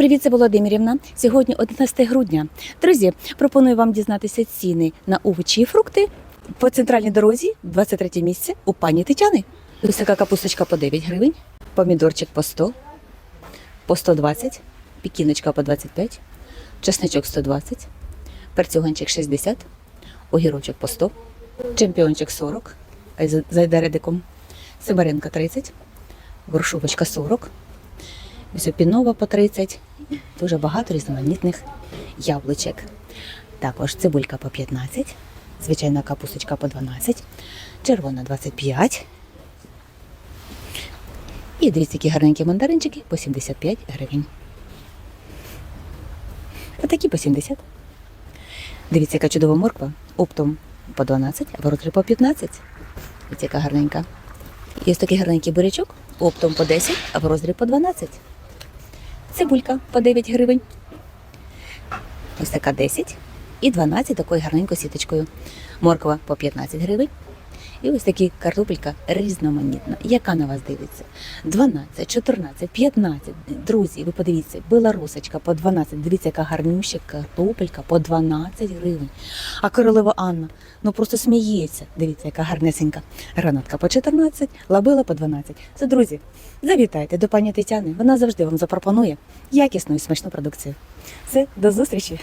Привіт, це Володимирівна. Сьогодні 11 грудня. Друзі, пропоную вам дізнатися ціни на овочі і фрукти по центральній дорозі, 23 місце у пані Тетяни. Така капусточка по 9 гривень, помідорчик по 100, по 120, пікіночка по 25, чесничок 120, перцюганчик 60, огірочок по 100, чемпіончик 40, а й зайде редиком, сибаринка 30, горшовочка 40, Ось по 30. Дуже багато різноманітних яблучок. Також цибулька по 15, звичайна капусточка по 12, червона 25. І дивіться, які гарненькі мандаринчики по 75 гривень. Отакі по 70. Дивіться, яка чудова морква. Оптом по 12, а в по 15. Дивіться, яка гарненька. І ось такий гарненький бурячок. Оптом по 10, а в по 12. Цибулька по 9 гривень. Ось така 10. І 12 такою гарненькою сіточкою. Морква по 15 гривень. І ось такі картопелька різноманітна. Яка на вас дивиться? 12, 14, 15. Друзі, ви подивіться, білорусочка по 12. Дивіться, яка гарнюща картопелька по 12 гривень. А королева Анна, ну просто сміється. Дивіться, яка гарнесенька. Гранатка по 14, лабила по 12. Це друзі, завітайте до пані Тетяни. Вона завжди вам запропонує якісну і смачну продукцію. Все, до зустрічі!